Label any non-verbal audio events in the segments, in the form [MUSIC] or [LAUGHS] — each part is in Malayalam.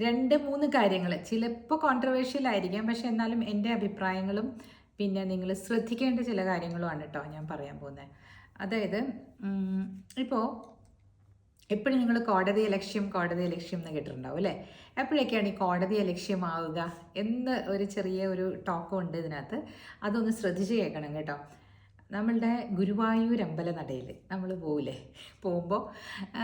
രണ്ട് മൂന്ന് കാര്യങ്ങൾ ചിലപ്പോൾ കോൺട്രവേഴ്ഷ്യൽ ആയിരിക്കാം പക്ഷെ എന്നാലും എന്റെ അഭിപ്രായങ്ങളും പിന്നെ നിങ്ങൾ ശ്രദ്ധിക്കേണ്ട ചില കാര്യങ്ങളുമാണ് കേട്ടോ ഞാൻ പറയാൻ പോകുന്നത് അതായത് ഇപ്പോൾ എപ്പോഴും നിങ്ങൾ കോടതി ലക്ഷ്യം കോടതി ലക്ഷ്യം എന്ന് കേട്ടിട്ടുണ്ടാവും അല്ലേ? എപ്പോഴൊക്കെയാണ് ഈ കോടതി ലക്ഷ്യമാവുക എന്ന് ഒരു ചെറിയ ഒരു ടോക്കും ഉണ്ട് ഇതിനകത്ത്. അതൊന്ന് ശ്രദ്ധിച്ച് കേൾക്കണം കേട്ടോ. നമ്മളുടെ ഗുരുവായൂർ അമ്പല നടയിൽ നമ്മൾ പോവില്ലേ? പോകുമ്പോൾ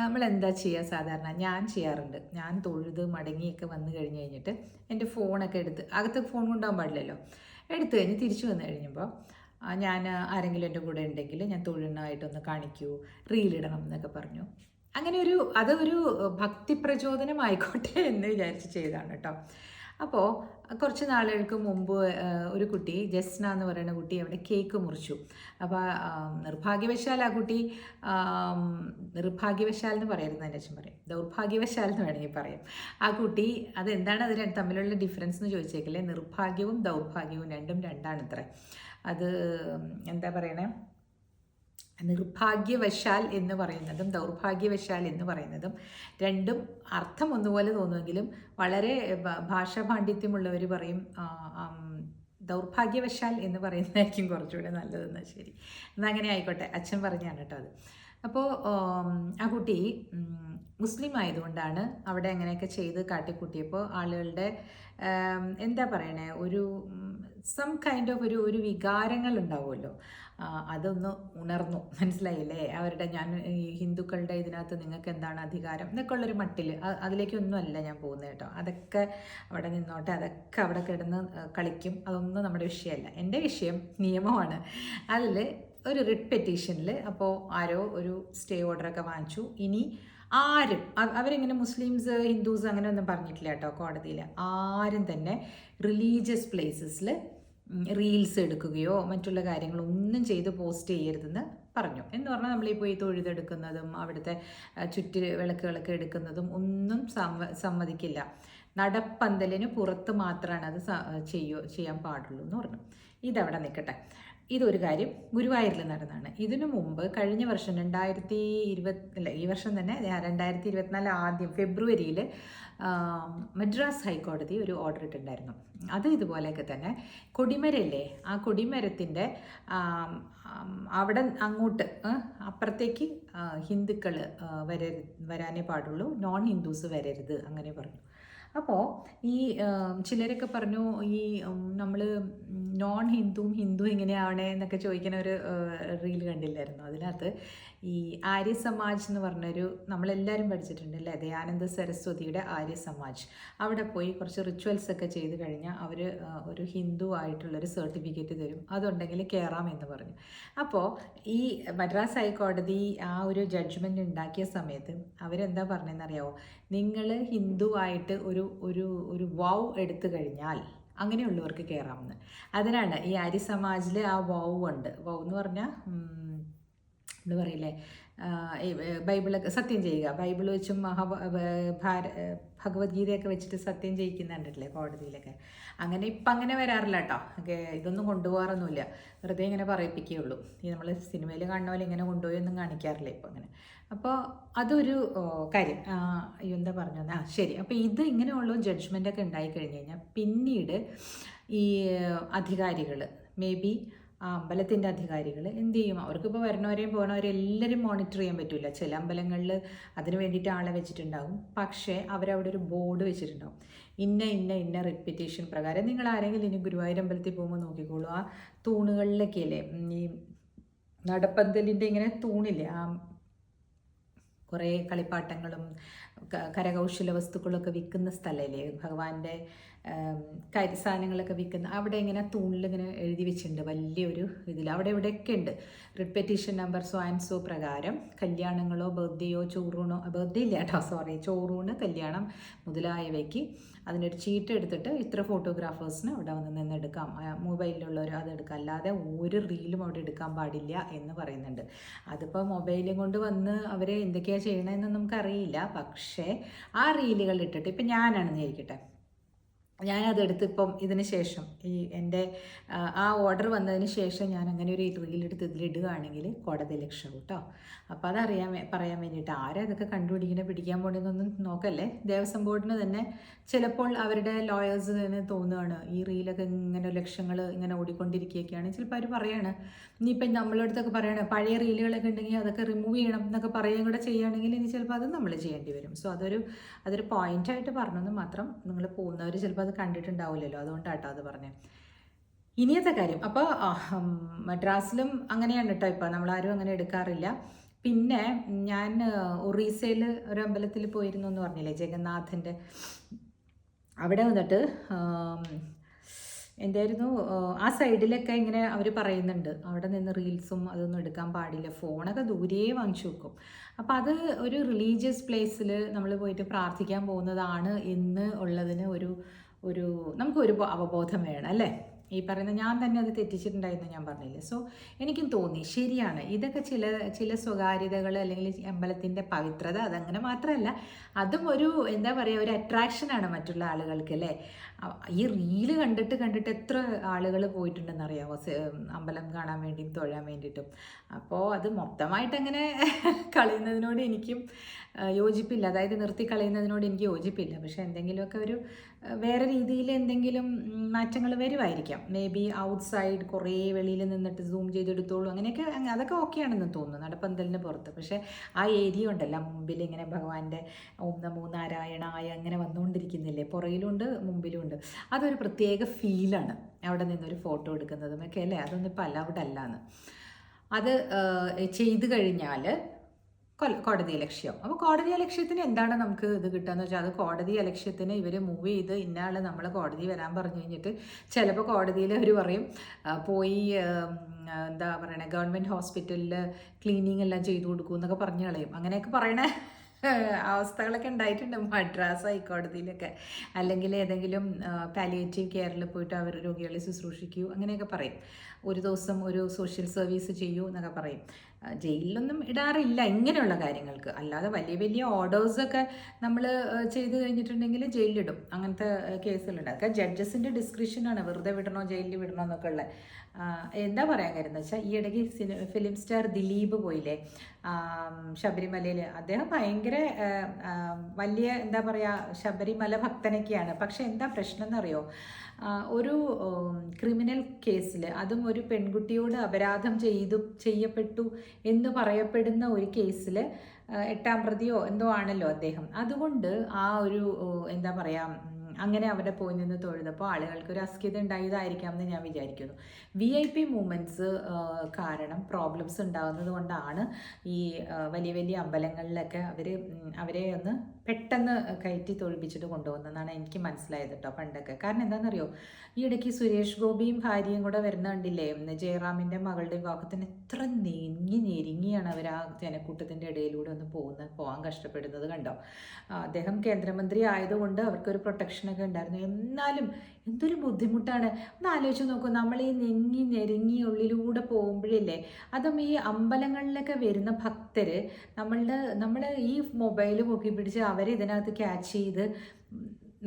നമ്മൾ എന്താ ചെയ്യുക സാധാരണ ഞാൻ ചെയ്യാറുണ്ട്. ഞാൻ തൊഴുത് മടങ്ങിയൊക്കെ വന്നു കഴിഞ്ഞ് കഴിഞ്ഞിട്ട് എന്റെ ഫോണൊക്കെ എടുത്ത് അകത്ത് ഫോൺ കൊണ്ടുപോകാൻ പാടില്ലല്ലോ. എടുത്തു കഴിഞ്ഞ് തിരിച്ചു വന്നു കഴിഞ്ഞപ്പോൾ ഞാൻ ആരെങ്കിലും എന്റെ കൂടെ ഉണ്ടെങ്കിൽ ഞാൻ തൊഴിലിനായിട്ടൊന്ന് കാണിക്കൂ റീലിടണം എന്നൊക്കെ പറഞ്ഞു. അങ്ങനെ ഒരു അതൊരു ഭക്തി പ്രചോദനമായിക്കോട്ടെ എന്ന് വിചാരിച്ച് ചെയ്താണ് കേട്ടോ. അപ്പോൾ കുറച്ച് നാളുകൾക്ക് മുമ്പ് ഒരു കുട്ടി ജസ്ന എന്ന് പറയുന്ന കുട്ടി അവിടെ കേക്ക് മുറിച്ചു. അപ്പോൾ നിർഭാഗ്യവശാൽ ആ കുട്ടി നിർഭാഗ്യവശാൽ എന്ന് പറയരുത് എന്റെ അച്ഛൻ പറയും. ദൗർഭാഗ്യവശാൽ എന്ന് വേണമെങ്കിൽ പറയും. ആ കുട്ടി അതെന്താണ് അത് തമ്മിലുള്ള ഡിഫറൻസ് എന്ന് ചോദിച്ചേക്കല്ലേ? നിർഭാഗ്യവും ദൗർഭാഗ്യവും രണ്ടും രണ്ടാണ് അത് എന്താ പറയണേ? നിർഭാഗ്യവശാൽ എന്ന് പറയുന്നതും ദൗർഭാഗ്യവശാൽ എന്ന് പറയുന്നതും രണ്ടും അർത്ഥം ഒന്നുപോലെ തോന്നുമെങ്കിലും വളരെ ഭാഷാപാണ്ഡിത്യമുള്ളവർ ഭാഷാ പാണ്ഡിത്യമുള്ളവർ പറയും ദൗർഭാഗ്യവശാൽ എന്ന് പറയുന്നതായിരിക്കും കുറച്ചുകൂടെ നല്ലതെന്ന് ശരി. എന്നാൽ അങ്ങനെ ആയിക്കോട്ടെ അച്ഛൻ പറഞ്ഞാണ് കേട്ടോ അത്. അപ്പോൾ ആ കുട്ടി മുസ്ലിം ആയതുകൊണ്ടാണ് അവിടെ അങ്ങനെയൊക്കെ ചെയ്ത് കാട്ടിക്കൂട്ടിയപ്പോൾ ആളുകളുടെ എന്താ പറയണേ ഒരു സം കൈൻഡ് ഓഫ് ഒരു ഒരു വികാരങ്ങൾ ഉണ്ടാവുമല്ലോ അതൊന്ന് ഉണർന്നു. മനസ്സിലായില്ലേ? അവരുടെ ഞാൻ ഈ ഹിന്ദുക്കളുടെ ഇതിനകത്ത് നിങ്ങൾക്ക് എന്താണ് അധികാരം? എന്നൊക്കെ ഉള്ളൊരു മട്ടിൽ അതിലേക്കൊന്നും അല്ല ഞാൻ പോകുന്നത് കേട്ടോ. അതൊക്കെ അവിടെ നിന്നോട്ടെ അതൊക്കെ അവിടെ കിടന്ന് കളിക്കും. അതൊന്നും നമ്മുടെ വിഷയമല്ല. എന്റെ വിഷയം നിയമമാണ്. അതിൽ ഒരു റിട്ട് പെറ്റീഷനിൽ അപ്പോൾ ആരോ ഒരു സ്റ്റേ ഓർഡറൊക്കെ വാങ്ങിച്ചു. ഇനി ആരും അവരിങ്ങനെ മുസ്ലിംസ് ഹിന്ദുസ് അങ്ങനെ ഒന്നും പറഞ്ഞിട്ടില്ല കേട്ടോ കോടതിയിൽ ആരും തന്നെ റിലീജിയസ് പ്ലേസസിൽ റീൽസ് എടുക്കുകയോ മറ്റുള്ള കാര്യങ്ങളൊന്നും ചെയ്ത് പോസ്റ്റ് ചെയ്യരുതെന്ന് പറഞ്ഞു. എന്ന് പറഞ്ഞാൽ നമ്മൾ ഈ പോയി തൊഴുതെടുക്കുന്നതും അവിടുത്തെ ചുറ്റി വിളക്കുകളൊക്കെ എടുക്കുന്നതും ഒന്നും സമ്മതിക്കില്ല. നടപ്പന്തലിന് പുറത്ത് മാത്രമാണ് അത് ചെയ്യോ ചെയ്യാൻ പാടുള്ളൂ എന്ന് പറഞ്ഞു. ഇതവിടെ നിൽക്കട്ടെ. ഇതൊരു കാര്യം ഗുരുവായൂരിൽ നടന്നതാണ് ഇതിനു മുമ്പ് കഴിഞ്ഞ വർഷം രണ്ടായിരത്തി ഇരുപത്തി അല്ല ഈ വർഷം തന്നെ രണ്ടായിരത്തി ഇരുപത്തിനാല് ആദ്യം ഫെബ്രുവരിയിൽ മദ്രാസ് ഹൈക്കോടതി ഒരു ഓർഡർ ഇട്ടിട്ടുണ്ടായിരുന്നു. അത് ഇതുപോലെയൊക്കെ തന്നെ കൊടിമരല്ലേ ആ കൊടിമരത്തിന്റെ അവിടെ അങ്ങോട്ട് അപ്പുറത്തേക്ക് ഹിന്ദുക്കൾ വരരു വരാനേ പാടുള്ളൂ നോൺ ഹിന്ദുസ് വരരുത് അങ്ങനെ പറഞ്ഞു. അപ്പോൾ ഈ ചിലരൊക്കെ പറഞ്ഞു ഈ നമ്മൾ നോൺ ഹിന്ദുവും ഹിന്ദു എങ്ങനെയാവണേ എന്നൊക്കെ ചോദിക്കുന്ന ഒരു റീൽ കണ്ടില്ലായിരുന്നു അതിനകത്ത്? ഈ ആര്യ സമാജ് എന്ന് പറഞ്ഞൊരു നമ്മളെല്ലാവരും പഠിച്ചിട്ടുണ്ട് അല്ലേ? ദയാനന്ദ സരസ്വതിയുടെ ആര്യ സമാജ് അവിടെ പോയി കുറച്ച് റിച്വൽസ് ഒക്കെ ചെയ്ത് കഴിഞ്ഞാൽ അവർ ഒരു ഹിന്ദു ആയിട്ടുള്ളൊരു സർട്ടിഫിക്കറ്റ് തരും. അതുണ്ടെങ്കിൽ കയറാം എന്ന് പറഞ്ഞു. അപ്പോൾ ഈ മദ്രാസ് ഹൈക്കോടതി ആ ഒരു ജഡ്ജ്മെന്റ് ഉണ്ടാക്കിയ സമയത്ത് അവരെന്താ പറഞ്ഞതെന്നറിയാമോ നിങ്ങൾ ഹിന്ദു ആയിട്ട് ഒരു ഒരു ഒരു വാവ് എടുത്തു കഴിഞ്ഞാൽ അങ്ങനെയുള്ളവർക്ക് കയറാമെന്ന് അതിനാണ് ഈ ആര്യ സമാജിൽ ആ വൗ ഉണ്ട്. വൗ എന്ന് പറഞ്ഞാൽ എന്താ പറയില്ലേ? ബൈബിളൊക്കെ സത്യം ചെയ്യുക. ബൈബിൾ വെച്ചും മഹാ ഭാര ഭഗവത്ഗീതയൊക്കെ വെച്ചിട്ട് സത്യം ചെയ്യിക്കുന്നുണ്ടല്ലേ കോടതിയിലൊക്കെ? അങ്ങനെ ഇപ്പം അങ്ങനെ വരാറില്ല കേട്ടോ ഇതൊന്നും കൊണ്ടുപോകാറൊന്നുമില്ല. വെറുതെ ഇങ്ങനെ പറയിപ്പിക്കുകയുള്ളൂ. ഈ നമ്മൾ സിനിമയിൽ കാണുന്ന പോലെ ഇങ്ങനെ കൊണ്ടുപോയൊന്നും കാണിക്കാറില്ല ഇപ്പം അങ്ങനെ. അപ്പോൾ അതൊരു കാര്യം. എന്താ പറഞ്ഞു ആ ശരി. അപ്പോൾ ഇത് ഇങ്ങനെയുള്ള ജഡ്ജ്മെന്റ് ഒക്കെ ഉണ്ടായി കഴിഞ്ഞ് കഴിഞ്ഞാൽ പിന്നീട് ഈ അധികാരികൾ മേ ബി ആ അമ്പലത്തിന്റെ അധികാരികൾ എന്ത് ചെയ്യും? അവർക്കിപ്പോൾ വരണവരെയും പോകണവരെയും എല്ലാവരും മോണിറ്റർ ചെയ്യാൻ പറ്റില്ല ചില അമ്പലങ്ങളിൽ അതിന് വേണ്ടിയിട്ട് ആളെ വെച്ചിട്ടുണ്ടാകും പക്ഷേ അവരവിടെ ഒരു ബോർഡ് വെച്ചിട്ടുണ്ടാകും ഇന്ന ഇന്ന ഇന്ന റെപ്യൂട്ടേഷൻ പ്രകാരം നിങ്ങൾ ആരെങ്കിലും ഇനി ഗുരുവായൂർ അമ്പലത്തിൽ പോകുമ്പോൾ നോക്കിക്കോളൂ. ആ തൂണുകളിലൊക്കെ അല്ലേ ഈ നടപ്പന്തലിന്റെ ഇങ്ങനെ തൂണില്ലേ? ആ കുറേ കളിപ്പാട്ടങ്ങളും കരകൗശല വസ്തുക്കളൊക്കെ വിൽക്കുന്ന സ്ഥലമല്ലേ? ഭഗവാന്റെ കരിസാധനങ്ങളൊക്കെ കരി സാധനങ്ങളൊക്കെ വിൽക്കുന്ന അവിടെ ഇങ്ങനെ തൂണിലിങ്ങനെ എഴുതി വെച്ചിട്ടുണ്ട്. വലിയൊരു ഇതിൽ അവിടെ ഇവിടെയൊക്കെ ഉണ്ട്. Repetition number so and so പ്രകാരം കല്യാണങ്ങളോ ബർത്ത്ഡേയോ ചോറൂണോ ബർത്ത്ഡേ ഇല്ല കേട്ടോ സോറി ചോറൂണ് കല്യാണം മുതലായവയ്ക്ക് അതിനൊരു ചീട്ട് എടുത്തിട്ട് ഇത്ര ഫോട്ടോഗ്രാഫേഴ്സിന് അവിടെ വന്ന് നിന്ന് എടുക്കാം മൊബൈലിലുള്ളവർ അത് എടുക്കാം അല്ലാതെ ഒരു റീലും അവിടെ എടുക്കാൻ പാടില്ല എന്ന് പറയുന്നുണ്ട്. അതിപ്പോൾ മൊബൈലും കൊണ്ട് വന്ന് അവർ എന്തൊക്കെയാണ് ചെയ്യണമെന്ന് നമുക്കറിയില്ല. പക്ഷേ ആ റീലുകൾ ഇട്ടിട്ട് ഇപ്പം ഞാനാണെന്ന് വിചാരിക്കട്ടെ ഞാനതെടുത്ത് ഇപ്പം ഇതിന് ശേഷം ഈ എന്റെ ആ, ഓർഡർ വന്നതിന് ശേഷം ഞാൻ അങ്ങനെ ഒരു റീലെടുത്ത് ഇതിലിടുകയാണെങ്കിൽ കോടതി ലക്ഷം കേട്ടോ അപ്പോൾ അതറിയാൻ പറയാൻ വേണ്ടിയിട്ട് ആരാ ഇതൊക്കെ കണ്ടുപിടിക്കുന്നത് പിടിക്കാൻ പോണെന്നൊന്നും നോക്കല്ലേ? ദേവസ്വം ബോർഡിന് തന്നെ ചിലപ്പോൾ അവരുടെ ലോയേഴ്സ് തന്നെ തോന്നുകയാണ് ഈ റീലൊക്കെ ഇങ്ങനെ ലക്ഷങ്ങൾ ഇങ്ങനെ ഓടിക്കൊണ്ടിരിക്കുകയൊക്കെയാണ്. ചിലപ്പോൾ അവർ പറയാണ് ഇനിയിപ്പം നമ്മളടുത്തൊക്കെ പറയണ പഴയ റീലുകളൊക്കെ ഉണ്ടെങ്കിൽ അതൊക്കെ റിമൂവ് ചെയ്യണം എന്നൊക്കെ പറയുകയും കൂടെ ചെയ്യുകയാണെങ്കിൽ ഇനി ചിലപ്പോൾ അത് നമ്മൾ ചെയ്യേണ്ടി വരും. സോ അതൊരു അതൊരു പോയിന്റായിട്ട് പറഞ്ഞെന്ന് മാത്രം നിങ്ങൾ പോകുന്നവർ ചിലപ്പോൾ അത് കണ്ടിട്ടുണ്ടാവില്ലല്ലോ. അതുകൊണ്ടാട്ടോ അത് പറഞ്ഞത് ഇനിയത്തെ കാര്യം. അപ്പോൾ മദ്രാസിലും അങ്ങനെയാണ് കേട്ടോ ഇപ്പോൾ നമ്മളാരും അങ്ങനെ എടുക്കാറില്ല. പിന്നെ ഞാൻ ഒറീസയിൽ ഒരു അമ്പലത്തിൽ പോയിരുന്നു എന്ന് പറഞ്ഞില്ലേ ജഗന്നാഥന്റെ അവിടെ വന്നിട്ട് എന്തായിരുന്നു ആ, സൈഡിലൊക്കെ ഇങ്ങനെ അവർ പറയുന്നുണ്ട്. അവിടെ നിന്ന് റീൽസും അതൊന്നും എടുക്കാൻ പാടില്ല. ഫോണൊക്കെ ദൂരെ വാങ്ങിച്ചു വെക്കും. അപ്പം അത് ഒരു റിലീജിയസ് പ്ലേസിൽ നമ്മൾ പോയിട്ട് പ്രാർത്ഥിക്കാൻ പോകുന്നതാണ് എന്ന് ഉള്ളതിന് ഒരു ഒരു നമുക്ക് ഒരു അവബോധം വേണം അല്ലേ? ഈ പറയുന്ന ഞാൻ തന്നെ അത് തെറ്റിച്ചിട്ടുണ്ടായിരുന്നു ഞാൻ പറഞ്ഞില്ലേ. സോ എനിക്കും തോന്നി ശരിയാണ്. ഇതൊക്കെ ചില ചില സ്വകാര്യതകൾ അല്ലെങ്കിൽ അമ്പലത്തിന്റെ പവിത്രത അതങ്ങനെ മാത്രമല്ല അതും ഒരു എന്താ പറയുക ഒരു അട്രാക്ഷനാണ് മറ്റുള്ള ആളുകൾക്ക് അല്ലേ? ഈ റീൽ കണ്ടിട്ട് കണ്ടിട്ട് എത്ര ആളുകൾ പോയിട്ടുണ്ടെന്ന് അറിയാമോ സെ- അമ്പലം കാണാൻ വേണ്ടിയും തൊഴാൻ വേണ്ടിയിട്ടും. അപ്പോൾ അത് മൊത്തമായിട്ട് അങ്ങനെ [LAUGHS] കളയുന്നതിനോട് എനിക്കും യോജിപ്പില്ല. അതായത് നിർത്തി കളയുന്നതിനോട് എനിക്ക് യോജിപ്പില്ല. പക്ഷെ എന്തെങ്കിലുമൊക്കെ ഒരു വേറെ രീതിയിൽ എന്തെങ്കിലും മാറ്റങ്ങൾ വരുമായിരിക്കാം മേ ബി ഔട്ട്സൈഡ് കുറേ വെളിയിൽ നിന്നിട്ട് സൂം ചെയ്തെടുത്തോളൂ. അങ്ങനെയൊക്കെ അങ്ങ- അതൊക്കെ ഓക്കെയാണെന്ന് തോന്നുന്നു. നടപ്പന്തലിന് പുറത്ത്. പക്ഷേ ആ ഏരിയ ഉണ്ടല്ലോ. മുമ്പിൽ ഇങ്ങനെ ഭഗവാന്റെ ഓം നമോ നാരായണായ അങ്ങനെ വന്നുകൊണ്ടിരിക്കുന്നില്ലേ? പുറയിലുണ്ട് മുമ്പിലുണ്ട്. അതൊരു പ്രത്യേക ഫീലാണ് അവിടെ നിന്നൊരു ഫോട്ടോ എടുക്കുന്നതും ഒക്കെ അല്ലേ? അതൊന്നും ഇപ്പോൾ അലൗഡ് അല്ലാന്ന് അത് ചെയ്തു കഴിഞ്ഞാൽ കോടതി ലക്ഷ്യം അപ്പോൾ കോടതി ലക്ഷ്യത്തിന് എന്താണ് നമുക്ക് ഇത് കിട്ടുകയെന്ന് വെച്ചാൽ അത് കോടതി ലക്ഷ്യത്തിന് ഇവർ മൂവ് ചെയ്ത് ഇന്നയാൾ നമ്മൾ കോടതി വരാൻ പറഞ്ഞു കഴിഞ്ഞിട്ട് ചിലപ്പോൾ കോടതിയിൽ അവർ പറയും പോയി എന്താ പറയണേ ഗവൺമെന്റ് ഹോസ്പിറ്റലിൽ ക്ലീനിങ് എല്ലാം ചെയ്തു കൊടുക്കും എന്നൊക്കെ പറഞ്ഞു കളയും. അങ്ങനെയൊക്കെ പറയണ. അവസ്ഥകളൊക്കെ ഉണ്ടായിട്ടുണ്ട്. മദ്രാസ് ഹൈക്കോടതിയിലൊക്കെ. അല്ലെങ്കിൽ ഏതെങ്കിലും പാലിയേറ്റീവ് കെയറിൽ പോയിട്ട് അവർ രോഗികളെ ശുശ്രൂഷിക്കൂ അങ്ങനെയൊക്കെ പറയും. ഒരു ദിവസം ഒരു സോഷ്യൽ സർവീസ് ചെയ്യൂ എന്നൊക്കെ പറയും. ജയിലിലൊന്നും ഇടാറില്ല ഇങ്ങനെയുള്ള കാര്യങ്ങൾക്ക്. അല്ലാതെ വലിയ വലിയ ഓർഡേഴ്സൊക്കെ നമ്മൾ ചെയ്ത് കഴിഞ്ഞിട്ടുണ്ടെങ്കിൽ ജയിലിലിടും. അങ്ങനത്തെ കേസുകളുണ്ട്. അതൊക്കെ ജഡ്ജസിന്റെ ഡിസ്ക്രിപ്ഷനാണ് വെറുതെ വിടണോ ജയിലിൽ വിടണോ എന്നൊക്കെ ഉള്ളത് എന്താ പറയാൻ കാര്യം എന്ന് വെച്ചാൽ ഈ ഇടയ്ക്ക് സിനി ഫിലിം സ്റ്റാർ ദിലീപ് പോയില്ലേ? ശബരിമലയിൽ അദ്ദേഹം ഭയങ്കര വലിയ എന്താ പറയുക ശബരിമല ഭക്തനൊക്കെയാണ്. പക്ഷെ എന്താ പ്രശ്നം എന്നറിയോ? ഒരു ക്രിമിനൽ കേസിൽ അതും ഒരു പെൺകുട്ടിയോട് അപരാധം ചെയ്തു ചെയ്യപ്പെട്ടു എന്ന് പറയപ്പെടുന്ന ഒരു കേസിൽ എട്ടാം പ്രതിയോ എന്തോ ആണല്ലോ അദ്ദേഹം. അതുകൊണ്ട് ആ ഒരു എന്താ പറയുക അങ്ങനെ അവിടെ പോയി നിന്ന് തൊഴുതപ്പോൾ ആളുകൾക്ക് ഒരു അസ്കിത ഉണ്ടായതായിരിക്കാം എന്ന് ഞാൻ വിചാരിക്കുന്നു. വി ഐ പി മൂമെന്റ്സ് കാരണം പ്രോബ്ലംസ് ഉണ്ടാകുന്നത് കൊണ്ടാണ് ഈ വലിയ വലിയ അമ്പലങ്ങളിലൊക്കെ അവർ അവരെ ഒന്ന് പെട്ടെന്ന് കയറ്റി തൊഴിപ്പിച്ചിട്ട് കൊണ്ടുപോകുന്നതെന്നാണ് എനിക്ക് മനസ്സിലായത് കേട്ടോ പണ്ടൊക്കെ. കാരണം എന്താണെന്നറിയോ? ഈ ഇടയ്ക്ക് സുരേഷ് ഗോപിയും ഭാര്യയും കൂടെ വരുന്ന കണ്ടില്ലേ? ജയറാമിന്റെ മകളുടെ വിവാഹത്തിന് എത്ര നീങ്ങി ഞെരുങ്ങിയാണ് അവർ ആ ജനക്കൂട്ടത്തിന്റെ ഇടയിലൂടെ ഒന്ന് പോകുന്നത് പോകാൻ കഷ്ടപ്പെടുന്നത് കണ്ടോ? അദ്ദേഹം കേന്ദ്രമന്ത്രി ആയതുകൊണ്ട് അവർക്കൊരു പ്രൊട്ടക്ഷനൊക്കെ ഉണ്ടായിരുന്നു. എന്നാലും എന്തൊരു ബുദ്ധിമുട്ടാണ്. ഒന്ന് ആലോചിച്ച് നോക്കൂ നമ്മൾ ഈ നെങ്ങി ഞെരുങ്ങി ഉള്ളിലൂടെ പോകുമ്പോഴില്ലേ അതും ഈ അമ്പലങ്ങളിലൊക്കെ വരുന്ന ഭക്തർ നമ്മളുടെ നമ്മൾ ഈ മൊബൈൽ പൊക്കി പിടിച്ച് അവരെ ഇതിനകത്ത് ക്യാച്ച് ചെയ്ത്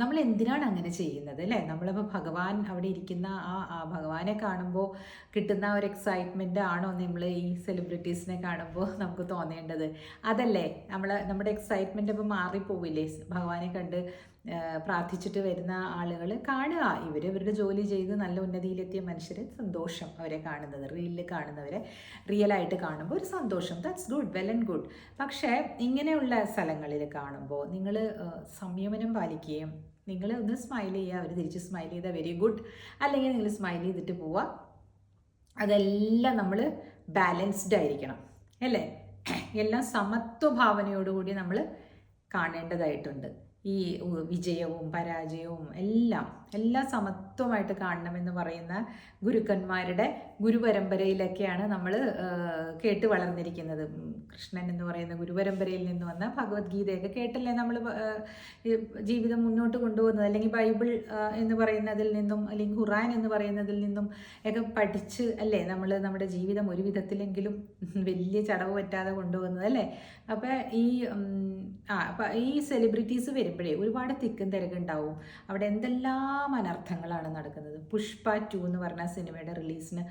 നമ്മൾ എന്തിനാണ് അങ്ങനെ ചെയ്യുന്നത് അല്ലേ? നമ്മളിപ്പോൾ ഭഗവാൻ അവിടെ ഇരിക്കുന്ന ആ ഭഗവാനെ കാണുമ്പോൾ കിട്ടുന്ന ഒരു എക്സൈറ്റ്മെന്റ് ആണോ നമ്മൾ ഈ സെലിബ്രിറ്റീസിനെ കാണുമ്പോൾ നമുക്ക് തോന്നേണ്ടത്? അതല്ലേ? നമ്മൾ നമ്മുടെ എക്സൈറ്റ്മെന്റ് ഇപ്പോൾ മാറിപ്പോവില്ലേ? ഭഗവാനെ കണ്ട് പ്രാർത്ഥിച്ചിട്ട് വരുന്ന ആളുകൾ കാണുക. ഇവർ ഇവരുടെ ജോലി ചെയ്ത് നല്ല ഉന്നതിയിലെത്തിയ മനുഷ്യർ സന്തോഷം അവരെ കാണുന്നത് റീലിൽ കാണുന്നവരെ റിയലായിട്ട് കാണുമ്പോൾ ഒരു സന്തോഷം. That's good well and good പക്ഷേ ഇങ്ങനെയുള്ള സ്ഥലങ്ങളിൽ കാണുമ്പോൾ നിങ്ങൾ സംയമനം പാലിക്കുകയും നിങ്ങൾ ഒന്ന് സ്മൈൽ ചെയ്യുക അവർ തിരിച്ച് സ്മൈൽ ചെയ്താൽ വെരി ഗുഡ് അല്ലെങ്കിൽ നിങ്ങൾ സ്മൈൽ ചെയ്തിട്ട് പോവുക. അതെല്ലാം നമ്മൾ ബാലൻസ്ഡ് ആയിരിക്കണം. അല്ലേ? എല്ലാം സമത്വ ഭാവനയോടുകൂടി നമ്മൾ കാണേണ്ടതായിട്ടുണ്ട്. ഈ വിജയവും പരാജയവും എല്ലാം എല്ലാം സമത്വമായിട്ട് കാണണമെന്ന് പറയുന്ന ഗുരുക്കന്മാരുടെ ഗുരുപരമ്പരയിലൊക്കെയാണ് നമ്മൾ കേട്ട് വളർന്നിരിക്കുന്നത്. കൃഷ്ണൻ എന്ന് പറയുന്ന ഗുരുപരമ്പരയിൽ നിന്ന് വന്ന ഭഗവത്ഗീതയൊക്കെ കേട്ടല്ലേ നമ്മൾ ജീവിതം മുന്നോട്ട് കൊണ്ടുപോകുന്നത്? അല്ലെങ്കിൽ ബൈബിൾ എന്ന് പറയുന്നതിൽ നിന്നും അല്ലെങ്കിൽ ഖുറാൻ എന്ന് പറയുന്നതിൽ നിന്നും ഒക്കെ പഠിച്ച് അല്ലേ നമ്മൾ നമ്മുടെ ജീവിതം ഒരു വിധത്തിലെങ്കിലും വലിയ ചടവ് പറ്റാതെ കൊണ്ടുപോകുന്നത് അല്ലേ? അപ്പോൾ ഈ ആ ഈ സെലിബ്രിറ്റീസ് വരുമ്പോൾ വരുമ്പോഴേ ഒരുപാട് തിക്കും തിരക്കുണ്ടാവും അവിടെ എന്തെല്ലാം അനർത്ഥങ്ങളാണ് നടക്കുന്നത്. പുഷ്പ ടു എന്ന് പറഞ്ഞ സിനിമയുടെ റിലീസിന്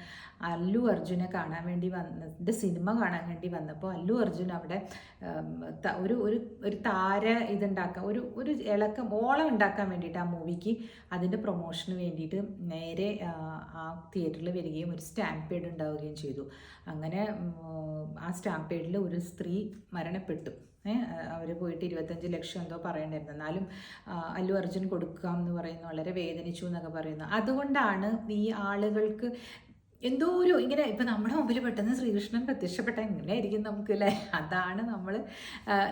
അല്ലു അർജുനെ കാണാൻ വേണ്ടി വന്ന സിനിമ കാണാൻ വേണ്ടി വന്നപ്പോൾ അല്ലു അർജുൻ അവിടെ ഒരു ഒരു ഒരു താര ഇതുണ്ടാക്കാൻ ഒരു ഒരു ഇളക്കം ഓളം ഉണ്ടാക്കാൻ വേണ്ടിയിട്ട് ആ മൂവിക്ക് അതിന്റെ പ്രൊമോഷന് വേണ്ടിയിട്ട് നേരെ ആ, തിയേറ്ററിൽ വരികയും ഒരു സ്റ്റാമ്പ് പേഡ് ഉണ്ടാവുകയും ചെയ്തു. അങ്ങനെ ആ സ്റ്റാമ്പ് പേഡിൽ ഒരു സ്ത്രീ മരണപ്പെട്ടു. അവർ പോയിട്ട് ഇരുപത്തഞ്ച് ലക്ഷം എന്തോ പറയണ്ടായിരുന്നു. എന്നാലും അല്ലു അർജുൻ കൊടുക്കാം എന്ന് പറയുന്നു വളരെ വേദനിച്ചു എന്നൊക്കെ പറയുന്നു. അതുകൊണ്ടാണ് ഈ ആളുകൾക്ക് എന്തോ ഒരു ഇങ്ങനെ ഇപ്പം നമ്മുടെ മുമ്പിൽ പെട്ടെന്ന് ശ്രീകൃഷ്ണൻ പ്രത്യക്ഷപ്പെട്ട എങ്ങനെയായിരിക്കും നമുക്ക് അല്ലേ? അതാണ് നമ്മൾ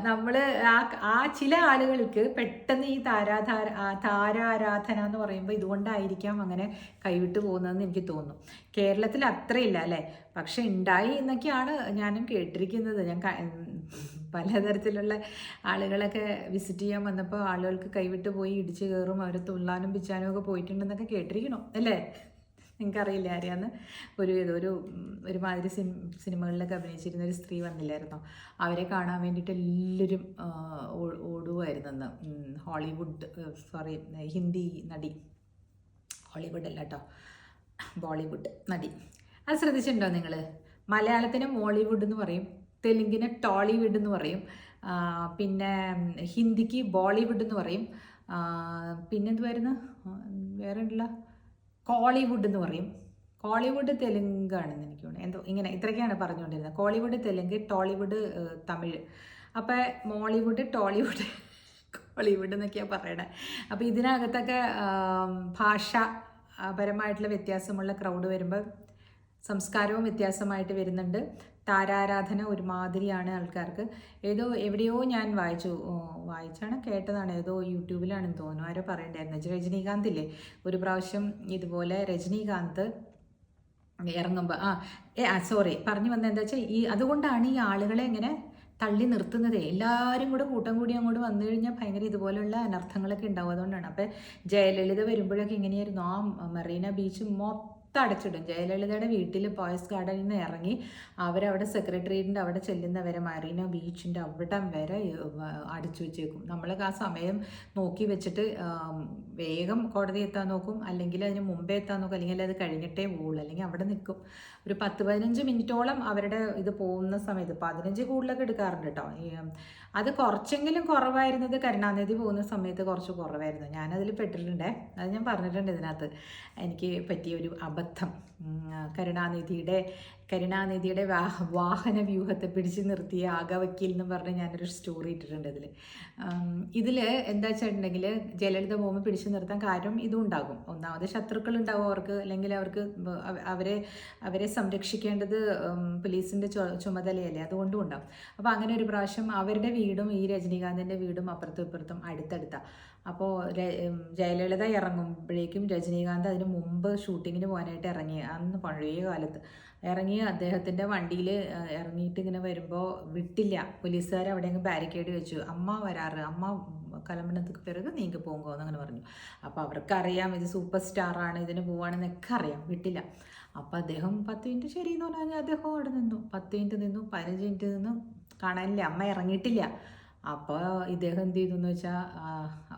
നമ്മൾ ആ ആ ചില ആളുകൾക്ക് പെട്ടെന്ന് ഈ താരാധാര താരാരാധന എന്ന് പറയുമ്പോൾ ഇതുകൊണ്ടായിരിക്കാം അങ്ങനെ കൈവിട്ട് പോകുന്നതെന്ന് എനിക്ക് തോന്നുന്നു. കേരളത്തിൽ അത്രയില്ല അല്ലേ? പക്ഷെ ഉണ്ടായി എന്നൊക്കെയാണ് ഞാനും കേട്ടിരിക്കുന്നത്. ഞാൻ പലതരത്തിലുള്ള ആളുകളൊക്കെ വിസിറ്റ് ചെയ്യാൻ വന്നപ്പോൾ ആളുകൾക്ക് കൈവിട്ട് പോയി ഇടിച്ച് കയറും അവർ തുള്ളാനും പിച്ചാനും ഒക്കെ പോയിട്ടുണ്ടെന്നൊക്കെ കേട്ടിരിക്കണോ അല്ലേ? നിങ്ങൾക്കറിയില്ല ആരെയാന്ന്? ഒരു ഒരു ഒരുമാതിരി സിനി സിനിമകളിലൊക്കെ അഭിനയിച്ചിരുന്ന ഒരു സ്ത്രീ വന്നില്ലായിരുന്നോ? അവരെ കാണാൻ വേണ്ടിയിട്ട് എല്ലാവരും ഓടുമായിരുന്നെന്ന് ഹോളിവുഡ് സോറി ഹിന്ദി നടി. ഹോളിവുഡ് അല്ല കേട്ടോ ബോളിവുഡ് നടി. അത് ശ്രദ്ധിച്ചിട്ടുണ്ടോ നിങ്ങൾ മലയാളത്തിന് മോളിവുഡ് എന്ന് പറയും. തെലുങ്കിന് ടോളിവുഡ് എന്ന് പറയും. പിന്നെ ഹിന്ദിക്ക് ബോളിവുഡ് എന്ന് പറയും. പിന്നെ പിന്നെന്തുവായിരുന്നു വേറെ ഉള്ള കോളിവുഡ് എന്ന് പറയും. കോളിവുഡ് തെലുങ്കാണെന്ന് എനിക്ക് തോന്നുന്നു. എന്തോ ഇങ്ങനെ ഇത്രയൊക്കെയാണ് പറഞ്ഞുകൊണ്ടിരുന്നത്. കോളിവുഡ് തെലുങ്ക് ടോളിവുഡ് തമിഴ്. അപ്പോൾ മോളിവുഡ് ടോളിവുഡ് കോളിവുഡ് എന്നൊക്കെയാണ് പറയണത് അപ്പോൾ ഇതിനകത്തൊക്കെ ഭാഷ പരമായിട്ടുള്ള വ്യത്യാസമുള്ള ക്രൗഡ് വരുമ്പോൾ സംസ്കാരവും വ്യത്യാസമായിട്ട് വരുന്നുണ്ട്. താരാരാധന ഒരുമാതിരിയാണ് ആൾക്കാർക്ക്. ഏതോ എവിടെയോ ഞാൻ വായിച്ചു വായിച്ചാണ് കേട്ടതാണ്. ഏതോ യൂട്യൂബിലാണെന്ന് തോന്നുന്നു. ആരോ പറയണ്ടായിരുന്നു. രജനീകാന്ത് ഇല്ലേ? ഒരു പ്രാവശ്യം ഇതുപോലെ രജനീകാന്ത് ഇറങ്ങുമ്പോൾ ആ ഏ സോറി പറഞ്ഞു വന്നത് എന്താ വെച്ചാൽ ഈ അതുകൊണ്ടാണ് ഈ ആളുകളെ ഇങ്ങനെ തള്ളി നിർത്തുന്നത്. എല്ലാവരും കൂടെ കൂട്ടം കൂടി അങ്ങോട്ട് വന്നു കഴിഞ്ഞാൽ ഭയങ്കര ഇതുപോലുള്ള അനർത്ഥങ്ങളൊക്കെ ഉണ്ടാവും. അതുകൊണ്ടാണ്. അപ്പം ജയലളിത വരുമ്പോഴൊക്കെ ഇങ്ങനെയായിരുന്നു. ആ മെറീന ബീച്ച് മൊത്തം അടച്ചിടും ജയലളിതയുടെ വീട്ടിൽ പോയസ് ഗാർഡനിൽ നിന്ന് ഇറങ്ങി അവരവിടെ സെക്രട്ടേറിയറ്റിന്റെ അവിടെ ചെല്ലുന്നവരെ മറീന ബീച്ചിന്റെ അവിടെ വരെ അടച്ചു വെച്ചേക്കും. നമ്മളൊക്കെ ആ സമയം നോക്കി വെച്ചിട്ട് വേഗം കോടതി എത്താൻ നോക്കും. അല്ലെങ്കിൽ അതിന് മുമ്പേ എത്താൻ നോക്കും. അല്ലെങ്കിൽ അത് കഴിഞ്ഞിട്ടേ പോവുള്ളൂ. അല്ലെങ്കിൽ അവിടെ നിൽക്കും. ഒരു പത്ത് പതിനഞ്ച് മിനിറ്റോളം അവരുടെ ഇത് പോകുന്ന സമയത്ത് പതിനഞ്ച് കൂടുതലൊക്കെ എടുക്കാറുണ്ട് കേട്ടോ അത് കുറച്ചെങ്കിലും കുറവായിരുന്നത് കരുണാനിധി പോകുന്ന സമയത്ത് കുറച്ച് കുറവായിരുന്നു. ഞാനതിൽ പെട്ടിട്ടുണ്ടേ. അത് ഞാൻ പറഞ്ഞിട്ടുണ്ട് ഇതിനകത്ത്. എനിക്ക് പറ്റിയ ഒരു അബദ്ധം ആ, കരുണാനിധിയുടെ കരുണാനിധിയുടെ വാഹ വാഹന വ്യൂഹത്തെ പിടിച്ചു നിർത്തിയ ആകവക്കീൽ എന്ന് പറഞ്ഞ് ഞാനൊരു സ്റ്റോറി ഇട്ടിട്ടുണ്ട് ഇതിൽ ഇതിൽ എന്താ വെച്ചിട്ടുണ്ടെങ്കിൽ ജയലളിത ഭൂമി പിടിച്ചു നിർത്താൻ കാര്യം ഇതും ഉണ്ടാകും ഒന്നാമത് ശത്രുക്കൾ ഉണ്ടാവും അവർക്ക് അല്ലെങ്കിൽ അവർക്ക് അവരെ അവരെ സംരക്ഷിക്കേണ്ടത് പോലീസിന്റെ ചുമതലയല്ലേ? അതുകൊണ്ടും ഉണ്ടാവും. അപ്പോൾ അങ്ങനെ ഒരു പ്രാവശ്യം അവരുടെ വീടും ഈ രജനീകാന്തിന്റെ വീടും അപ്പുറത്തും ഇപ്പുറത്തും അടുത്തടുത്താണ് അപ്പോൾ ജയലളിത ഇറങ്ങുമ്പോഴേക്കും രജനീകാന്ത് അതിന് മുമ്പ് ഷൂട്ടിങ്ങിന് പോകാനായിട്ട് ഇറങ്ങി. അന്ന് പഴയ കാലത്ത്. ഇറങ്ങി അദ്ദേഹത്തിന്റെ വണ്ടിയിൽ ഇറങ്ങിയിട്ട് ഇങ്ങനെ വരുമ്പോൾ വിട്ടില്ല. പോലീസുകാർ അവിടെയങ്ങ് ബാരിക്കേഡ് വെച്ചു. അമ്മ വരാറ്. അമ്മ കലമ്പനത്തിക്ക് പിറകു നീങ്കി പോകുമ്പോൾ എന്നങ്ങനെ പറഞ്ഞു. അപ്പോൾ അവർക്കറിയാം ഇത് സൂപ്പർ സ്റ്റാറാണ് ഇതിന് പോവാണെന്നൊക്കെ അറിയാം. വിട്ടില്ല. അപ്പോൾ അദ്ദേഹം പത്ത് മിനിറ്റ് ശരി എന്ന് പറഞ്ഞാൽ അദ്ദേഹം അവിടെ നിന്നു. പത്ത് മിനിറ്റ് നിന്നു പതിനഞ്ച് മിനിറ്റ് നിന്നു. കാണാനില്ല. അമ്മ ഇറങ്ങിയിട്ടില്ല. അപ്പോൾ ഇദ്ദേഹം എന്ത് ചെയ്തു എന്ന് വെച്ചാൽ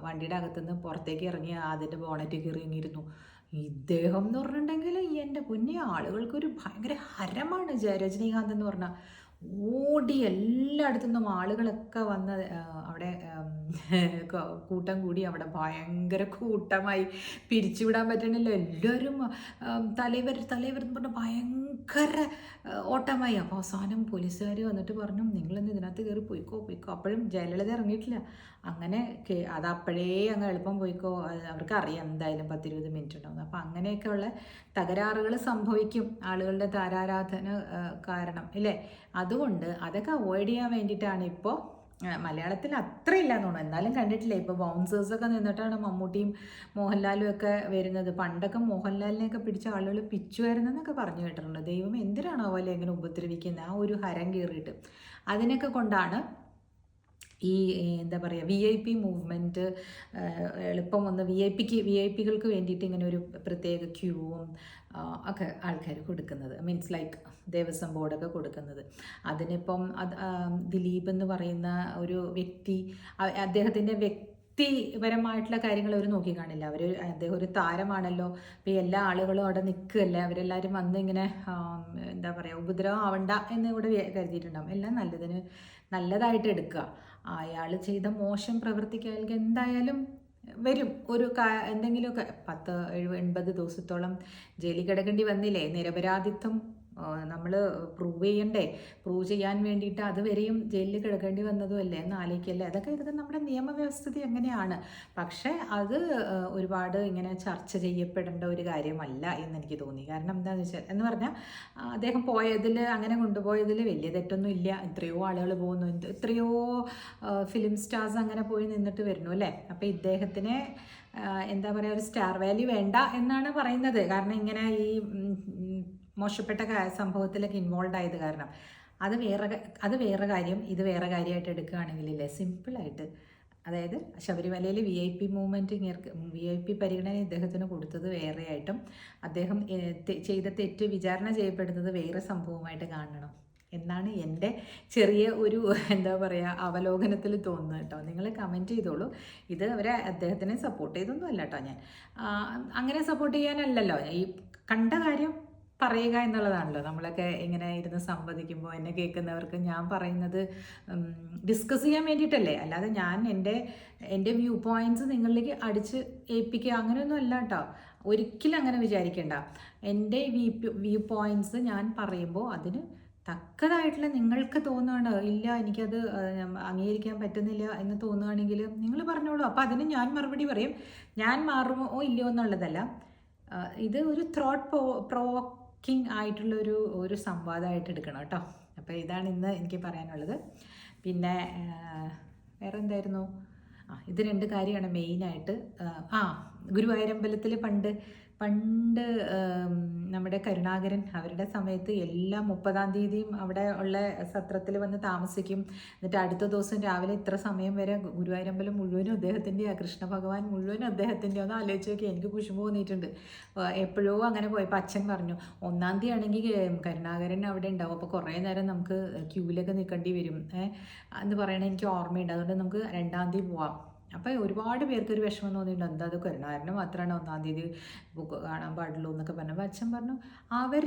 വണ്ടിയുടെ അകത്തുനിന്ന് പുറത്തേക്ക് ഇറങ്ങി അതിന്റെ ബോണറ്റ് കയറി ഇറങ്ങിയിരുന്നു. ഇദ്ദേഹം എന്ന് പറഞ്ഞിട്ടുണ്ടെങ്കിൽ എന്റെ പൊന്നെ ആളുകൾക്കൊരു ഭയങ്കര ഹരമാണ് ജയ രജനീകാന്ത് എന്ന് പറഞ്ഞാൽ. ഓടി എല്ലായിടത്തു നിന്നും ആളുകളൊക്കെ വന്ന് അവിടെ [LAUGHS] കൂട്ടം കൂടി അവിടെ ഭയങ്കര കൂട്ടമായി പിരിച്ചുവിടാൻ പറ്റണില്ല. എല്ലാവരും തലവർ തലൈവർ എന്ന് പറഞ്ഞാൽ ഭയങ്കര ഓട്ടമായി. അപ്പോൾ അവസാനം പോലീസുകാർ വന്നിട്ട് പറഞ്ഞു നിങ്ങളിന്ന് ഇതിനകത്ത് കയറി പോയിക്കോ പോയിക്കോ. അപ്പോഴും ജയലളിത ഇറങ്ങിയിട്ടില്ല. അങ്ങനെ അത് അപ്പോഴേ അങ്ങ് എളുപ്പം പോയിക്കോ. അവർക്ക് അറിയാം എന്തായാലും പത്തിരുപത് മിനിറ്റ് ഉണ്ടാവും അപ്പോൾ അങ്ങനെയൊക്കെയുള്ള തകരാറുകൾ സംഭവിക്കും ആളുകളുടെ താരാരാധന കാരണം ഇല്ലേ? അതുകൊണ്ട് അതൊക്കെ അവോയ്ഡ് ചെയ്യാൻ വേണ്ടിയിട്ടാണ് ഇപ്പോൾ മലയാളത്തിൽ അത്ര ഇല്ല എന്ന് തോന്നുന്നു. എന്നാലും കണ്ടിട്ടില്ലേ ഇപ്പോൾ ബൗൺസേഴ്സൊക്കെ നിന്നിട്ടാണ് മമ്മൂട്ടിയും മോഹൻലാലും ഒക്കെ വരുന്നത്. പണ്ടൊക്കെ മോഹൻലാലിനെയൊക്കെ പിടിച്ച ആളുകൾ പിച്ചുമായിരുന്നെന്നൊക്കെ പറഞ്ഞു കേട്ടിട്ടുണ്ട്. ദൈവം എന്തിനാണോ പോലെ ഇങ്ങനെ ഉപദ്രവിക്കുന്നത് ആ ഒരു ഹരം കയറിയിട്ട് അതിനൊക്കെ കൊണ്ടാണ് ഈ എന്താ പറയുക വി ഐ പി മൂവ്മെന്റ് എളുപ്പം ഒന്ന് വി ഐ പിക്ക് വി ഐ പികൾക്ക് വേണ്ടിയിട്ട് ഇങ്ങനെ ഒരു പ്രത്യേക ക്യൂവും ഒക്കെ ആൾക്കാർ കൊടുക്കുന്നത്. മീൻസ് ലൈക്ക് ദേവസ്വം ബോർഡൊക്കെ കൊടുക്കുന്നത്. അതിനിപ്പം അത് ദിലീപ് എന്ന് പറയുന്ന ഒരു വ്യക്തി അദ്ദേഹത്തിന്റെ വ്യക്തി വ്യക്തിപരമായിട്ടുള്ള കാര്യങ്ങൾ അവർ നോക്കിക്കാണില്ല അവർ അദ്ദേഹം ഒരു താരമാണല്ലോ. ഇപ്പം എല്ലാ ആളുകളും അവിടെ നിൽക്കുകയല്ലേ? അവരെല്ലാവരും വന്ന് ഇങ്ങനെ എന്താ പറയുക ഉപദ്രവം ആവണ്ട എന്ന് ഇവിടെ കരുതിയിട്ടുണ്ടാകും എല്ലാം നല്ലതിന് നല്ലതായിട്ട് എടുക്കുക. അയാൾ ചെയ്ത മോശം പ്രവർത്തിക്കുക എന്തായാലും വരും. ഒരു കാ- എന്തെങ്കിലുമൊക്കെ പത്ത് എഴുപത് എൺപത് ദിവസത്തോളം ജയിലിൽ കിടക്കേണ്ടി വന്നില്ലേ? നിരപരാധിത്വം നമ്മൾ പ്രൂവ് ചെയ്യണ്ടേ? പ്രൂവ് ചെയ്യാൻ വേണ്ടിയിട്ട് അതുവരെയും ജയിലിൽ കിടക്കേണ്ടി വന്നതും അല്ലേ എന്ന് ആലോചിക്കല്ലേ? അതൊക്കെ ഇതൊക്കെ നമ്മുടെ നിയമവ്യവസ്ഥിതി എങ്ങനെയാണ് പക്ഷേ അത് ഒരുപാട് ഇങ്ങനെ ചർച്ച ചെയ്യപ്പെടേണ്ട ഒരു കാര്യമല്ല എന്ന് എനിക്ക് തോന്നി. കാരണം എന്താണെന്ന് വെച്ചാൽ എന്ന് പറഞ്ഞാൽ അദ്ദേഹം പോയതിൽ അങ്ങനെ കൊണ്ടുപോയതിൽ വലിയ തെറ്റൊന്നും ഇല്ല. എത്രയോ ആളുകൾ പോകുന്നു. എത്രയോ ഫിലിം സ്റ്റാർസ് അങ്ങനെ പോയി നിന്നിട്ട് വരുന്നു അല്ലേ? അപ്പോൾ ഇദ്ദേഹത്തിനെ എന്താ പറയുക ഒരു സ്റ്റാർ വാല്യൂ വേണ്ട എന്നാണ് പറയുന്നത്. കാരണം ഇങ്ങനെ ഈ മോശപ്പെട്ട സംഭവത്തിലൊക്കെ ഇൻവോൾവ് ആയത് കാരണം അത് വേറെ അത് വേറെ കാര്യം ഇത് വേറെ കാര്യമായിട്ട് എടുക്കുകയാണെങ്കിലില്ലേ സിമ്പിളായിട്ട് അതായത് ശബരിമലയിൽ V I P movement V I P പരിഗണന ഇദ്ദേഹത്തിന് കൊടുത്തത് വേറെയായിട്ടും അദ്ദേഹം ചെയ്ത തെറ്റ് വിചാരണ ചെയ്യപ്പെടുന്നത് വേറെ സംഭവമായിട്ട് കാണണം എന്നാണ് എന്റെ ചെറിയ ഒരു എന്താ പറയുക അവലോകനത്തിൽ തോന്നുന്നത് കേട്ടോ. നിങ്ങൾ കമന്റ് ചെയ്തോളൂ. ഇത് അവരെ അദ്ദേഹത്തിനെ സപ്പോർട്ട് ചെയ്തൊന്നും അല്ല കേട്ടോ ഞാൻ. അങ്ങനെ സപ്പോർട്ട് ചെയ്യാനല്ലല്ലോ. ഈ കണ്ട കാര്യം പറയുക എന്നുള്ളതാണല്ലോ. നമ്മളൊക്കെ ഇങ്ങനെ ഇരുന്ന് സംവദിക്കുമ്പോൾ എന്നെ കേൾക്കുന്നവർക്ക് ഞാൻ പറയുന്നത് ഡിസ്കസ് ചെയ്യാൻ വേണ്ടിയിട്ടല്ലേ? അല്ലാതെ ഞാൻ എന്റെ എന്റെ വ്യൂ പോയിന്റ്സ് നിങ്ങളിലേക്ക് അടിച്ച് ഏൽപ്പിക്കുക അങ്ങനെയൊന്നും അല്ല കേട്ടോ ഒരിക്കലും അങ്ങനെ വിചാരിക്കേണ്ട. എന്റെ വ്യൂ പോയിന്റ്സ് ഞാൻ പറയുമ്പോൾ അതിന് തക്കതായിട്ടുള്ള നിങ്ങൾക്ക് തോന്നുകയാണ് ഇല്ല എനിക്കത് അംഗീകരിക്കാൻ പറ്റുന്നില്ല എന്ന് തോന്നുകയാണെങ്കിൽ നിങ്ങൾ പറഞ്ഞോളൂ. അപ്പോൾ അതിന് ഞാൻ മറുപടി പറയും. ഞാൻ മാറുമോ ഇല്ലയോ എന്നുള്ളതല്ല. ഇത് ഒരു ത്രോട്ട് പ്രോ പ്രോക്കിംഗ് ആയിട്ടുള്ള ഒരു സംവാദമായിട്ട് എടുക്കണം കേട്ടോ. അപ്പോൾ ഇതാണ് ഇന്ന് എനിക്ക് പറയാനുള്ളത്. പിന്നെ വേറെ എന്തായിരുന്നു ആ ഇത് രണ്ട് കാര്യമാണ് മെയിനായിട്ട് ആ ഗുരുവായൂരമ്പലത്തിൽ പണ്ട് പണ്ട് നമ്മുടെ കരുണാകരൻ അവരുടെ സമയത്ത് എല്ലാ മുപ്പതാം തീയതിയും അവിടെ ഉള്ള സത്രത്തിൽ വന്ന് താമസിക്കും. എന്നിട്ട് അടുത്ത ദിവസം രാവിലെ ഇത്ര സമയം വരെ ഗുരുവായൂരമ്പലം മുഴുവനും അദ്ദേഹത്തിന്റെ കൃഷ്ണ ഭഗവാൻ മുഴുവനും അദ്ദേഹത്തിന്റെ ഒന്ന് ആലോചിച്ച് നോക്കി എനിക്ക് കുശുമ്പ് തോന്നിയിട്ടുണ്ട്. എപ്പോഴോ അങ്ങനെ പോയപ്പോൾ അച്ഛൻ പറഞ്ഞു ഒന്നാം തീയതി ആണെങ്കിൽ കരുണാകരൻ അവിടെ ഉണ്ടാവും. അപ്പോൾ കുറേ നേരം നമുക്ക് ക്യൂവിലൊക്കെ നിൽക്കേണ്ടി വരും. എന്ന് പറയണ എനിക്ക് ഓർമ്മയുണ്ട്. അതുകൊണ്ട് നമുക്ക് രണ്ടാം തീയതി പോവാം. അപ്പോൾ ഒരുപാട് പേർക്ക് ഒരു വിഷമം തോന്നിയിട്ടുണ്ട്. എന്താ അത് കരുണാകരനെ മാത്രമാണ് ഒന്നാം തീയതി കാണാൻ പാടുള്ളൂ എന്നൊക്കെ പറഞ്ഞപ്പോൾ അച്ഛൻ പറഞ്ഞു അവർ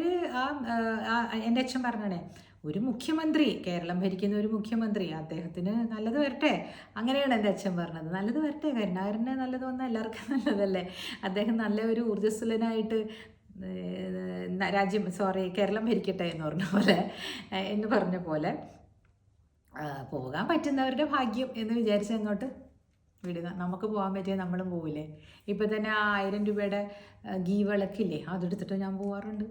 ആ എന്റെ അച്ഛൻ പറഞ്ഞണേ ഒരു മുഖ്യമന്ത്രി കേരളം ഭരിക്കുന്ന ഒരു മുഖ്യമന്ത്രി അദ്ദേഹത്തിന് നല്ലത് വരട്ടെ. അങ്ങനെയാണ് എന്റെ അച്ഛൻ പറഞ്ഞത്. നല്ലത് വരട്ടെ കരുണാകരനെ നല്ലത് വന്നാൽ എല്ലാവർക്കും നല്ലതല്ലേ? അദ്ദേഹം നല്ല ഒരു ഊർജസ്വലനായിട്ട് രാജ്യം സോറി കേരളം ഭരിക്കട്ടെ എന്ന് പറഞ്ഞ പോലെ എന്ന് പറഞ്ഞ പോലെ പോകാൻ പറ്റുന്നവരുടെ ഭാഗ്യം എന്ന് വിചാരിച്ച് അങ്ങോട്ട് വിടുക. നമുക്ക് പോകാൻ പറ്റിയ നമ്മളും പോവില്ലേ? ഇപ്പം തന്നെ ആ ആയിരം രൂപയുടെ ഗീ വിളക്കില്ലേ? അതെടുത്തിട്ട് ഞാൻ പോവാറുണ്ട്.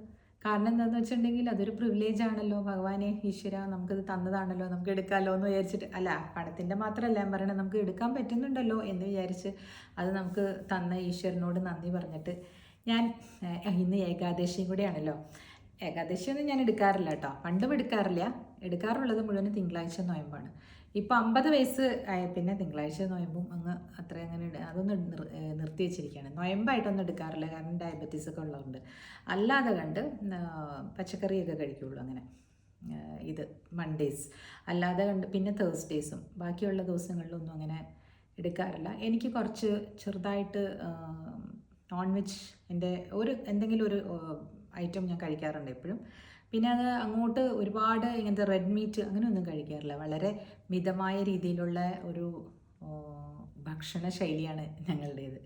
കാരണം എന്താണെന്ന് വെച്ചിട്ടുണ്ടെങ്കിൽ അതൊരു പ്രിവിലേജ് ആണല്ലോ. ഭഗവാനെ ഈശ്വര നമുക്കത് തന്നതാണല്ലോ. നമുക്ക് എടുക്കാമല്ലോ എന്ന് വിചാരിച്ചിട്ട്. അല്ല പണത്തിന്റെ മാത്രമല്ല ഞാൻ പറയണത് നമുക്ക് എടുക്കാൻ പറ്റുന്നുണ്ടല്ലോ എന്ന് വിചാരിച്ച് അത് നമുക്ക് തന്ന ഈശ്വരനോട് നന്ദി പറഞ്ഞിട്ട് ഞാൻ ഇന്ന് ഏകാദശിയും കൂടെയാണല്ലോ. ഏകാദശിയൊന്നും ഞാൻ എടുക്കാറില്ല കേട്ടോ. പണ്ടും എടുക്കാറില്ല. എടുക്കാറുള്ളത് മുഴുവൻ തിങ്കളാഴ്ച നോയമ്പാണ്. ഇപ്പം അമ്പത് വയസ്സ് ആയ പിന്നെ തിങ്കളാഴ്ച നോയമ്പും അങ്ങ് അത്ര അങ്ങനെ അതൊന്ന് നിർ നിർത്തി വെച്ചിരിക്കുകയാണ്. നോയമ്പായിട്ടൊന്നും എടുക്കാറില്ല. കാരണം ഡയബറ്റീസ് ഒക്കെ ഉള്ളതുകൊണ്ട്. അല്ലാതെ കണ്ട് പച്ചക്കറിയൊക്കെ കഴിക്കുള്ളൂ അങ്ങനെ. ഇത് മൺഡേസ് അല്ലാതെ കണ്ട് പിന്നെ തേഴ്സ്ഡേയ്സും ബാക്കിയുള്ള ദിവസങ്ങളിലൊന്നും അങ്ങനെ എടുക്കാറില്ല. എനിക്ക് കുറച്ച് ചെറുതായിട്ട് നോൺ വെജ് എന്റെ ഒരു എന്തെങ്കിലും ഒരു ഐറ്റം ഞാൻ കഴിക്കാറുണ്ട് എപ്പോഴും. പിന്നെ അത് അങ്ങോട്ട് ഒരുപാട് ഇങ്ങനത്തെ റെഡ് മീറ്റ് അങ്ങനെയൊന്നും കഴിക്കാറില്ല. വളരെ മിതമായ രീതിയിലുള്ള ഒരു ഭക്ഷണ ശൈലിയാണ് ഞങ്ങളുടേത്.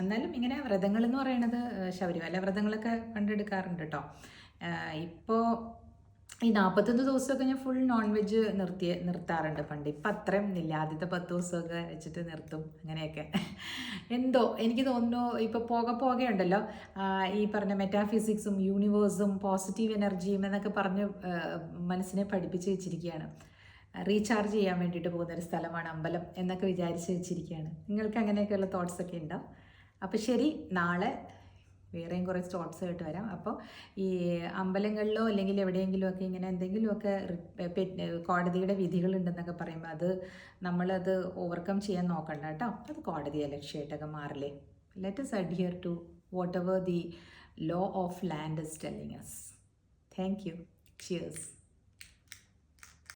എന്നാലും ഇങ്ങനെ വ്രതങ്ങൾ എന്ന് പറയുന്നത് ശബരിമല വ്രതങ്ങളൊക്കെ കണ്ടെടുക്കാറുണ്ട് കേട്ടോ ഇപ്പോൾ ഈ നാൽപ്പത്തൊന്ന് ദിവസമൊക്കെ ഞാൻ ഫുൾ നോൺ വെജ് നിർത്തി നിർത്താറുണ്ട്. പണ്ട് ഇപ്പം അത്രയും ഇല്ല ആദ്യത്തെ പത്ത് ദിവസമൊക്കെ വെച്ചിട്ട് നിർത്തും. അങ്ങനെയൊക്കെ. എന്തോ എനിക്ക് തോന്നുന്നു ഇപ്പോൾ പോകെ പോകെയുണ്ടല്ലോ ഈ പറഞ്ഞ മെറ്റാഫിസിക്സും യൂണിവേഴ്സും പോസിറ്റീവ് എനർജിയും എന്നൊക്കെ പറഞ്ഞ് മനസ്സിനെ പഠിപ്പിച്ച് വെച്ചിരിക്കുകയാണ്. റീചാർജ് ചെയ്യാൻ വേണ്ടിയിട്ട് പോകുന്ന ഒരു സ്ഥലമാണ് അമ്പലം എന്നൊക്കെ വിചാരിച്ച് വെച്ചിരിക്കുകയാണ്. നിങ്ങൾക്ക് അങ്ങനെയൊക്കെയുള്ള തോട്ട്സൊക്കെ ഉണ്ടോ? അപ്പോൾ ശരി നാളെ വേറെയും കുറേ സ്റ്റോൺസ് ആയിട്ട് വരാം. അപ്പോൾ ഈ അമ്പലങ്ങളിലോ അല്ലെങ്കിൽ എവിടെയെങ്കിലും ഒക്കെ ഇങ്ങനെ എന്തെങ്കിലുമൊക്കെ കോടതിയുടെ വിധികളുണ്ടെന്നൊക്കെ പറയുമ്പോൾ അത് നമ്മളത് ഓവർകം ചെയ്യാൻ നോക്കണ്ട കേട്ടോ. അത് കോടതി ലക്ഷ്യമായിട്ടൊക്കെ മാറില്ലേ. Let us adhere to whatever the law of land is telling us. Thank you cheers